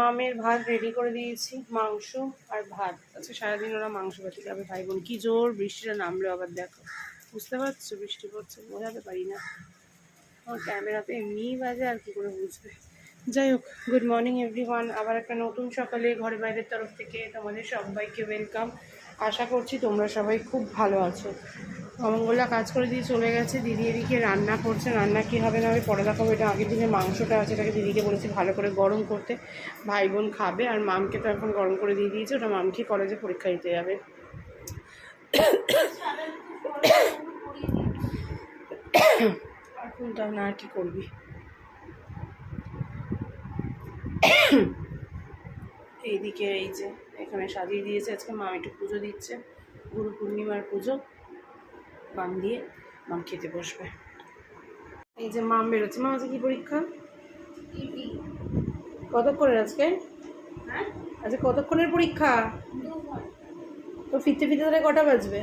মামের ভাত রেডি করে দিয়েছি, মাংস আর ভাত। আজকে সারাদিন ওরা মাংস খেতে যাবে, ভাই বোন। কি জোর বৃষ্টিটা নামলো আবার, দেখো। বুঝতে পারছ বৃষ্টি পড়ছে, বোঝাতে পারি না। আমার ক্যামেরাতে এমনিই বাজে, আর কি করে বুঝবে? যাই হোক গুড মর্নিং এভরিওয়ান আবার একটা নতুন সকালে ঘরে বাইরের তরফ থেকে তোমাদের সবাইকে ওয়েলকাম আশা করছি তোমরা সবাই খুব ভালো আছো। অমঙ্গলা কাজ করে দিয়ে চলে গেছে। দিদি এদিকে রান্না করছে, রান্না কী হবে না হবে পরে দেখাবো। এটা আগের দিনে মাংসটা আছে, এটাকে দিদিকে বলেছি ভালো করে গরম করতে। ভাই বোন খাবে আর মামকে তো এখন গরম করে দিয়ে দিয়েছে, ওটা মামকে কলেজে পরীক্ষা দিতে যাবে। এখন তা না, কি করবি? এইদিকে এই যে, এখানে সাজিয়ে দিয়েছে, আজকে মা একটু পুজো দিচ্ছে। গুরু পূর্ণিমার পুজো। বাম দিয়ে মাম খেতে বসবে। এই যে মাম বেরোচ্ছে। মা আজকে কি পরীক্ষা? কতক্ষণের আজকে? আজকে কতক্ষণের পরীক্ষা? তো ফিরতে ফিরতে তাহলে কটা বাজবে?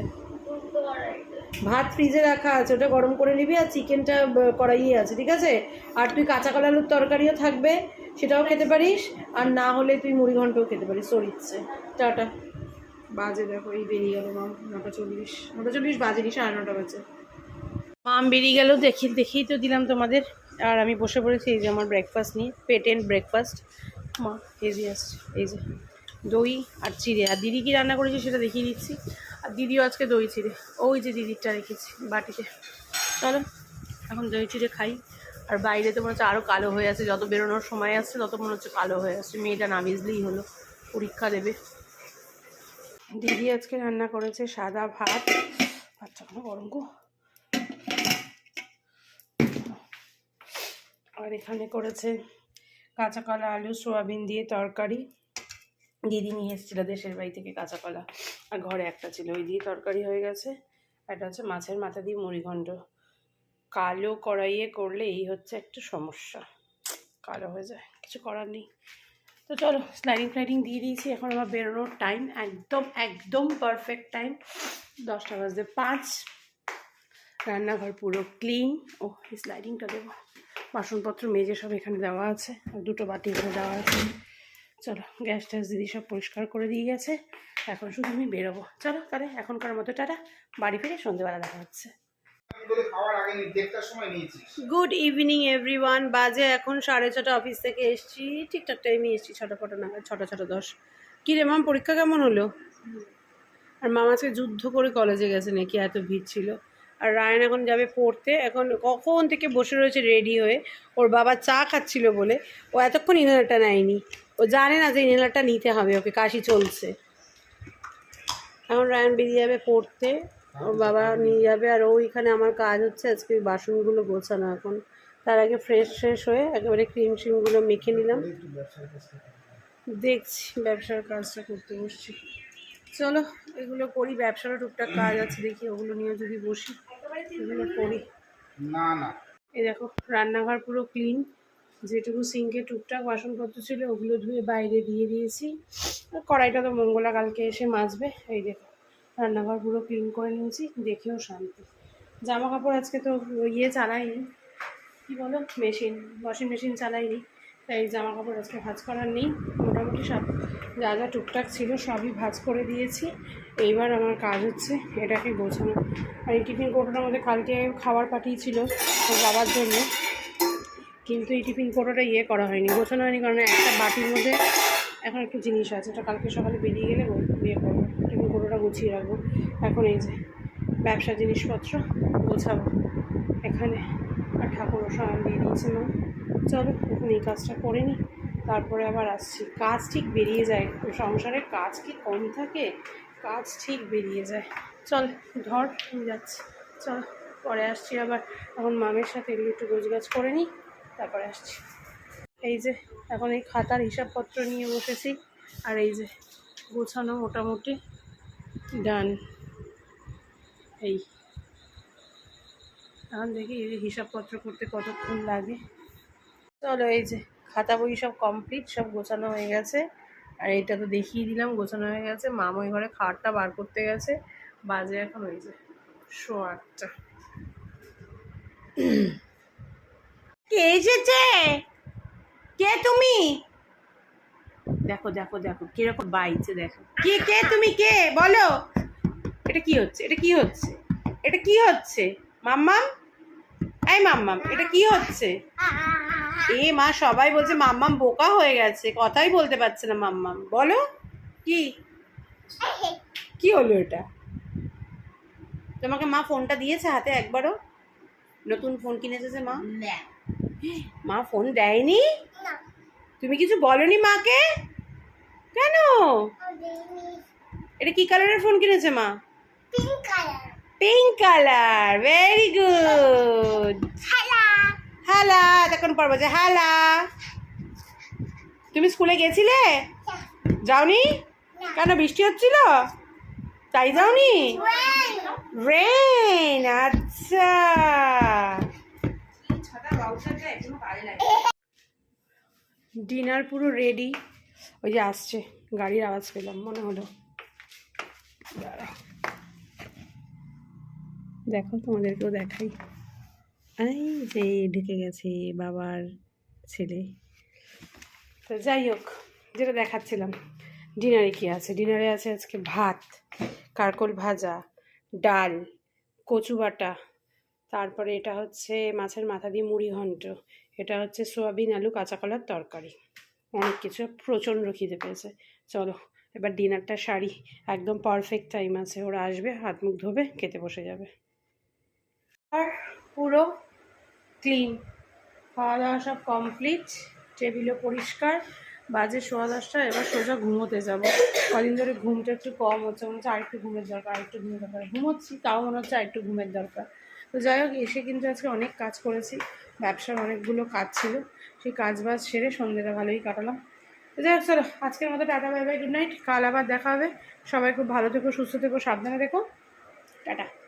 ভাত ফ্রিজে রাখা আছে। ওটা গরম করে নিবি আর চিকেনটা কড়াইয়ে আছে ঠিক আছে? আর তুই কাঁচা কলা আলুর তরকারিও থাকবে সেটাও খেতে পারিস। আর না হলে তুই মুড়ি ঘন্টও খেতে পারিস। ইচ্ছে। টাটা। বাজে দেখো, এই বেরিয়ে গেল মাম নটা চল্লিশ নটা চল্লিশ বাজেনি সাড়ে নটা বাজে। মাম বেরিয়ে গেল, দেখি, দেখেই তো দিলাম তোমাদের। আর আমি বসে পড়েছি, এই যে আমার ব্রেকফাস্ট নিয়ে পেটেন্ট ব্রেকফাস্ট মা যে আসছে, এই যে দই আর চিড়ে। আর দিদি কি রান্না করেছে সেটা দেখিয়ে দিচ্ছি। আর দিদিও আজকে দই চিড়ে। ওই যে দিদিরটা রেখেছি বাটিতে। চলো, এখন দই চিড়ে খাই। আর বাইরে তো মনে হচ্ছে আরও কালো হয়ে আছে, যত বেরোনোর সময় আসছে, তত মনে হচ্ছে কালো হয়ে আসছে। মেয়েটা না ভিজলেই হলো, পরীক্ষা দেবে। দিদি আজকে রান্না করেছে সাদা ভাত। কোনো গরম গো। আর এখানে করেছে কাঁচা কলা আলু, সোয়াবিন দিয়ে তরকারি। দিদি নিয়ে এসেছিল দেশের বাড়ি থেকে কাঁচা কলা আর ঘরে একটা ছিল, ওই দিয়ে তরকারি হয়ে গেছে। এটা হচ্ছে মাছের মাথা দিয়ে মুড়িঘণ্ট কালো কড়াইয়ে করলে এই হচ্ছে একটা সমস্যা। কালো হয়ে যায়, কিছু করার নেই। তো চলো স্লাইডিং ফ্লাইডিং দিয়ে দিয়েছি, এখন আমার বেরোনোর টাইম একদম একদম পারফেক্ট টাইম দশটা বাজতে পাঁচ, রান্নাঘর পুরো ক্লিন ও স্লাইডিংটা দেবো, বাসনপত্র মেজে সব এখানে দেওয়া আছে, আর দুটো বাটি এখানে দেওয়া আছে, চলো, গ্যাস ট্যাস দিদি সব পরিষ্কার করে দিয়ে গেছে, এখন শুধু আমি বেরোবো, চলো তাহলে এখনকার মতো টাটা, বাড়ি ফিরে সন্ধ্যেবেলা দেখা হচ্ছে। গুড ইভিনিং এভরিওয়ান বাজে এখন সাড়ে ছটা অফিস থেকে এসছি। ঠিকঠাক টাইমে এসছি, ছটা ফটা নাগাদ, ছটা ছটা দশ। কী রে মাম, পরীক্ষা কেমন হলো? আর মামা আজকে যুদ্ধ করে কলেজে গেছে নাকি? এত ভিড় ছিল। আর রায়ন এখন যাবে পড়তে। এখন কখন থেকে বসে রয়েছে রেডি হয়ে, ওর বাবা চা খাচ্ছিল বলে, ও এতক্ষণ ইনহেলারটা নেয়নি। ও জানে না যে ইনহেলারটা নিতে হবে, ওকে কাশি চলছে। এখন রায়ন বেরিয়ে যাবে পড়তে। ওর বাবা নিয়ে যাবে আর ওইখানে আমার কাজ হচ্ছে আজকে ওই বাসনগুলো গোছানো এখন। তার আগে ফ্রেশ ফ্রেশ হয়ে একেবারে ক্রিম শ্রিমগুলো মেখে নিলাম। দেখছি ব্যবসার কাজটা করতে বসছি। চলো এগুলো করি ব্যবসারও টুকটাক কাজ আছে দেখি ওগুলো নিয়ে যদি বসি এগুলো করি। না না। এই দেখো রান্নাঘর পুরো ক্লিন যেটুকু সিঙ্কে টুকটাক বাসনপত্র ছিল ওগুলো ধুয়ে বাইরে দিয়ে দিয়েছি। কড়াইটা তো মঙ্গলা কালকে এসে মাজবে এই দেখো। রান্নাঘর পুরো ক্লিন করে নিয়েছি, দেখেও শান্তি। জামা কাপড় আজকে তো ইয়ে চালাইনি। কী বলো? মেশিন ওয়াশিং মেশিন চালাইনি। তাই জামা কাপড় আজকে ভাজ করার নেই। মোটামুটি সব যা যা টুকটাক ছিল সবই ভাজ করে দিয়েছি। এইবার আমার কাজ হচ্ছে এটাকে গোছানো। আর এই টিফিন কোটোটার মধ্যে কালকে খাবার পাঠিয়েছিল বাবার জন্য। কিন্তু এই টিফিন কোটোটা ইয়ে করা হয়নি, গোছানো হয়নি, কারণ একটা বাটির মধ্যে এখন একটু জিনিস আছে এটা কালকে সকালে বেরিয়ে গেলে ইয়ে করব। টিফিন কোটোটা গুছিয়ে রাখব। এখন এই যে ব্যবসা জিনিসপত্র গোছাবো। এখানে আর ঠাকুরও সামান দিয়ে দিয়েছে মা। চলো, এখন এই কাজটা করে নিই তারপরে আবার আসছি। কাজ ঠিক বেরিয়ে যায়। সংসারে কাজ কি কম থাকে? কাজ ঠিক বেরিয়ে যায়। চল, ধর, আমি যাচ্ছি। চল, পরে আসছি আবার। এখন মামের সাথে একটু গোছগাছ করে নিই তারপরে আসছি। এই যে, এখন এই খাতার হিসাবপত্র নিয়ে বসেছি। আর এই যে, গোছানো মোটামুটি ডান। এই। এখন দেখি এই যে হিসাবপত্র করতে কতক্ষণ লাগে। চলো এই যে, খাতা বই সব কমপ্লিট সব গোছানো হয়ে গেছে। আর এটা তো দেখিয়ে দিলাম, গোছানো হয়ে গেছে। মাম ঘরে খাটটা বার করতে গেছে। বাজে এখন ওই যে শো আটটা। কে এসেছে? কে তুমি? দেখো দেখো দেখো কীরকম বাইছে দেখো। কে কে তুমি? কে? বলো। এটা কি হচ্ছে? এটা কি হচ্ছে? এটা কি হচ্ছে? মাম্মাম? এই মাম্মাম এটা কি হচ্ছে? এ মা সবাই বলছে মাম্মাম বোকা হয়ে গেছে কথাই বলতে পারছে না মাম্মাম। বলো কি? কি হলো এটা? তোমাকে মা ফোনটা দিয়েছে হাতে একবারও? নতুন ফোন কিনেছে যে মা? মা ফোন দেয়নি? তুমি কিছু বলনি মাকে? কেন? এটা কি কালারের ফোন কিনেছে মা? পিঙ্ক কালার ভেরি গুড হ্যালা তখন পড়ব যে? হ্যালা তুমি স্কুলে গেছিলে? যাওনি? কেন, বৃষ্টি হচ্ছিল? তাই যাওনি? রেন আচ্ছা। ডিনার পুরো রেডি ওই যে আসছে, গাড়ির আওয়াজ পেলাম, মনে হলো। দেখো, তোমাদেরকেও দেখাই। এই যে ঢুকে গেছে বাবার ছেলে। তো যাই হোক, যেটা দেখাচ্ছিলাম ডিনারে কি আছে? ডিনারে আছে আজকে ভাত, কারকল ভাজা, ডাল, কচু বাটা, তারপরে এটা হচ্ছে মাছের মাথা দিয়ে মুড়ি ঘন্ট। এটা হচ্ছে সোয়াবিন, আলু, কাঁচা কলার তরকারি। অনেক কিছু, প্রচণ্ড খিদে পেয়েছে। চলো, এবার ডিনারটা সারি। একদম পারফেক্ট টাইম আছে। ওরা আসবে, হাত মুখ ধোবে, খেতে বসে যাবে। আর পুরো ক্লিন খাওয়া দাওয়া সব কমপ্লিট টেবিলও পরিষ্কার। বাজে সোয়া দশটা, এবার সোজা ঘুমোতে যাব। কদিন ধরে ঘুমটা একটু কম হচ্ছে, মনে হচ্ছে আরেকটু ঘুমের দরকার, আরেকটু ঘুমের দরকার। ঘুমোচ্ছি, তাও মনে হচ্ছে আরেকটু ঘুমের দরকার। তো যাই হোক, এসে কিন্তু আজকে অনেক কাজ করেছি। ব্যবসার অনেকগুলো কাজ ছিল। সেই কাজ বাজ সেরে সন্ধ্যেটা ভালোই কাটালাম। তো যাই হোক, চলো, আজকের মতো tata, bye bye good night কাল আবার দেখা হবে। সবাই খুব ভালো থেকো, সুস্থ থেকো, সাবধানে থেকো। টাটা।